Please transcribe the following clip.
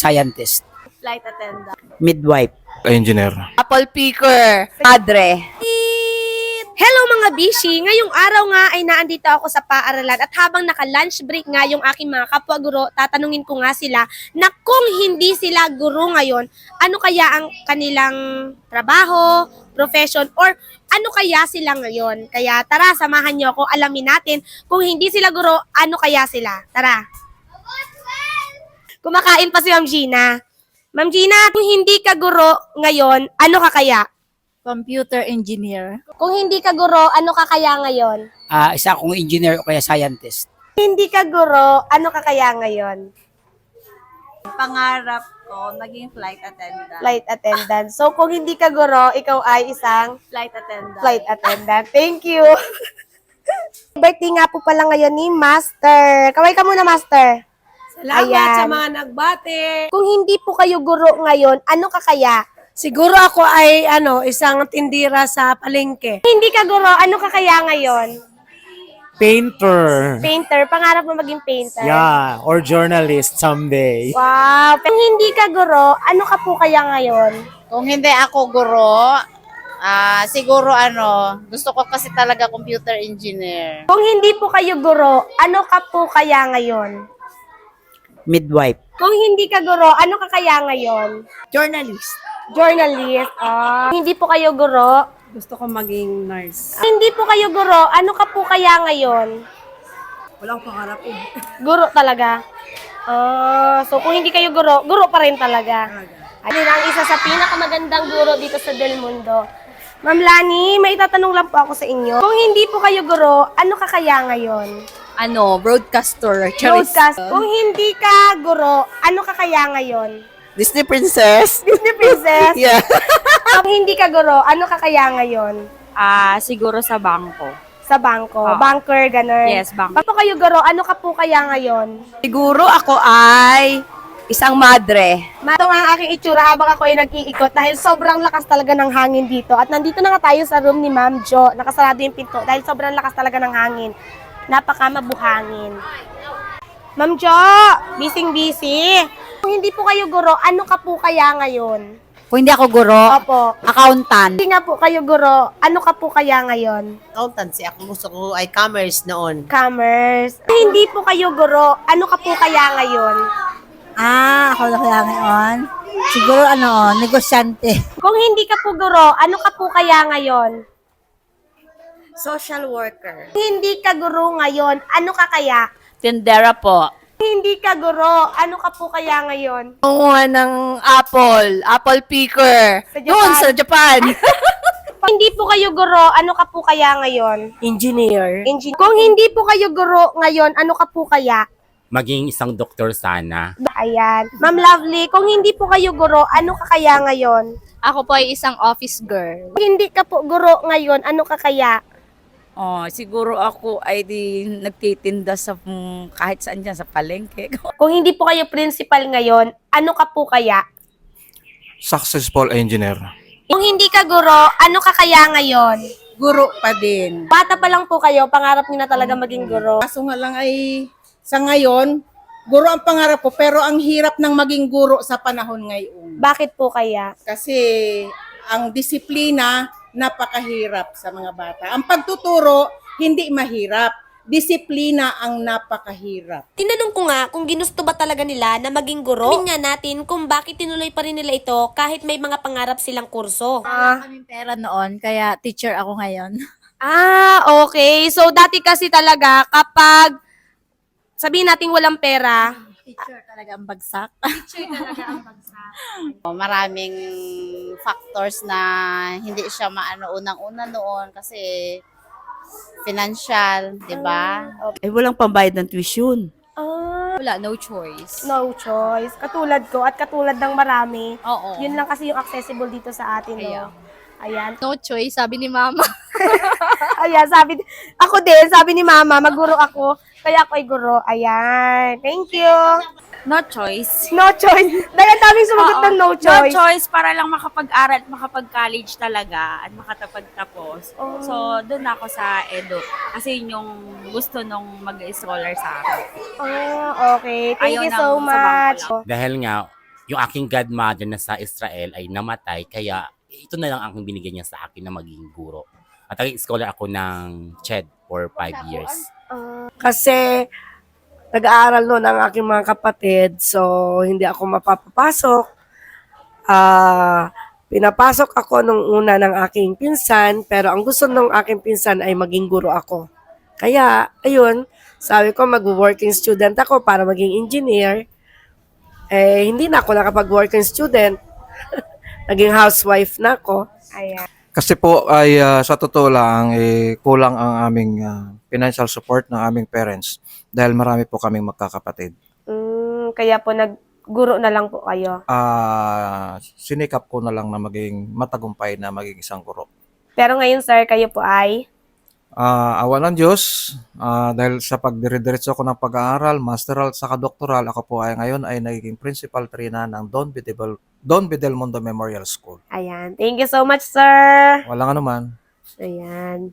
scientist, Flight attendant. midwife, engineer. Apple picker. Padre. Hello mga bishi! Ngayong araw nga ay naandito ako sa paaralan at habang naka-lunch break nga yung aking mga kapwa guro, tatanungin ko nga sila na kung hindi sila guro ngayon, ano kaya ang kanilang trabaho, profession, or ano kaya sila ngayon? Kaya tara, samahan niyo ako, alamin natin kung hindi sila guro, ano kaya sila? Tara! Kumakain pa si Ma'am Gina. Ma'am Gina, kung hindi ka guro ngayon, ano ka kaya? Computer engineer. Kung hindi ka guro, ano ka kaya ngayon? ah isa akong engineer o kaya scientist. Hindi ka guro, ano ka kaya ngayon? Pangarap ko, maging flight attendant. Flight attendant. So, kung hindi ka guro, ikaw ay isang Flight attendant. flight attendant. Thank you. Birthday nga po pala ngayon ni Master. Kaway ka muna, Master. Salamat Ayan. sa mga nagbate. Kung hindi po kayo guro ngayon, ano ka kaya? Siguro ako ay ano, isang tindira sa palengke. Kung hindi ka guro, ano ka kaya ngayon? Painter. Painter. Pangarap mo maging painter. Yeah, or journalist someday. Wow. Kung hindi ka guro, ano ka po kaya ngayon? Kung hindi ako guro, ah siguro ano, gusto ko kasi talaga computer engineer. Kung hindi po kayo guro, ano ka po kaya ngayon? Midwife, Kung hindi ka guro, ano ka kaya ngayon? Journalist. Journalist. Ah. hindi po kayo guro. Gusto ko maging nurse. Hindi po kayo guro. Ano ka po kaya ngayon? Walang pangarap eh. Guro talaga. Ah, so kung hindi kayo guro, guro pa rin talaga. Ayun ang isa sa pinakamagandang guro dito sa Del Mundo. Ma'am Lani, may tatanong lang po ako sa inyo. Kung hindi po kayo guro, ano ka kaya ngayon? Ano, broadcaster. Charis. Broadcast. Kung hindi ka guro, ano ka kaya ngayon? Disney princess. Disney Princess. Yeah. Kung hindi ka guro, ano ka kaya ngayon? Ah, siguro sa bangko. Sa bangko. Oo. Banker, ganun. Yes, bank. Paano kayo guro? Ano ka po kaya ngayon? Siguro ako ay isang madre. Ito nga ang aking itsura habang ako ay nag-iikot dahil sobrang lakas talaga ng hangin dito. At nandito na nga tayo sa room ni Ma'am Jo. Nakasarado yung pinto dahil sobrang lakas talaga ng hangin. Napaka mabuhangin. Ma'am Jo, busy-busy. Kung hindi po kayo guro, ano ka po kaya ngayon? Kung hindi ako guro, Opo. accountant. Hindi nga po kayo guro, ano ka po kaya ngayon? accountancy. Ako gusto ko ay commerce noon. Commerce. Kung hindi po kayo guro, ano ka po kaya ngayon? Ah, ako na kaya ngayon. Siguro ano, negosyante. Kung hindi ka po guro, ano ka po kaya ngayon? Social worker. Hindi ka guro ngayon, ano ka kaya? Tendera po. Hindi ka guro, ano ka po kaya ngayon? Kumuha ng apple. Apple picker. Sa Japan. Doon sa Japan. Hindi po kayo guro, ano ka po kaya ngayon? Engineer. Engine. Kung hindi po kayo guro ngayon, ano ka po kaya? maging isang doktor sana. Ayan. Ma'am Lovely, kung hindi po kayo guro, ano ka kaya ngayon? Ako po ay isang office girl. Kung hindi ka po guro ngayon, ano ka kaya? Oh, siguro ako ay di nagtitinda sa mm, kahit saan dyan, sa palengke. Kung hindi po kayo principal ngayon, ano ka po kaya? Successful engineer. Kung hindi ka guro, ano ka kaya ngayon? Guro pa din. Bata pa lang po kayo, pangarap niyo na talaga maging guro. Kaso nga lang ay sa ngayon, guro ang pangarap ko pero ang hirap ng maging guro sa panahon ngayon. Bakit po kaya? Kasi ang disiplina napakahirap sa mga bata. Ang pagtuturo hindi mahirap. Disiplina ang napakahirap. Tinanong ko nga kung ginusto ba talaga nila na maging guro. Tingnan nga natin kung bakit tinuloy pa rin nila ito kahit may mga pangarap silang kurso. Wala kaming pera noon, kaya teacher ako ngayon. Ah, okay. So, dati kasi talaga, kapag sabihin natin walang pera, Teacher talaga ang bagsak. Maraming factors na hindi siya maano unang-una noon kasi financial, 'di ba? Ay, walang pambayad ng tuition. ah, Wala, no choice. no choice. Katulad ko at katulad ng marami. Oo. Yun lang kasi yung accessible dito sa atin, no? Ayan. No choice, sabi ni mama. Ayan, sabi, ako din, sabi ni mama, maguro ako, kaya ako ay guro. Ayan. Thank you. No choice. No choice. Dahil ang daming sumagot Oo. ng no No choice. choice para lang makapag-aral at makapag-college talaga at makatapag-tapos. Oh. So, doon ako sa edu. Kasi yun yung gusto nung mag-scholar sa akin. Ah, okay. Thank Ayaw you so much. Dahil nga, yung aking godmother na sa Israel ay namatay, kaya ito na lang ang binigyan niya sa akin na maging guro. At naging scholar ako ng CHED for five years. Kasi nag-aaral noon ang aking mga kapatid, so hindi ako mapapapasok. Ah, pinapasok ako nung una ng aking pinsan, pero ang gusto ng aking pinsan ay maging guro ako. Kaya, ayun, sabi ko mag-working student ako para maging engineer. Eh, hindi na ako nakapag-working student. Naging housewife na ako. Ayan. Kasi po ay ah, sa totoo lang eh, kulang ang aming ah, financial support ng aming parents dahil marami po kaming magkakapatid. Mm, kaya po nagguro na lang po kayo. Ah, sinikap ko na lang na maging matagumpay na maging isang guro. Pero ngayon, sir, kayo po ay Ah, awa ng Diyos, ah, dahil sa pagdire-diretso ko ng pag-aaral, masteral sa doktoral, ako po ay ngayon ay nagiging principal trainer ng Don Bidel, Don Bidel Mundo Memorial School. Ayan. Thank you so much, sir. Walang anuman. Ayan.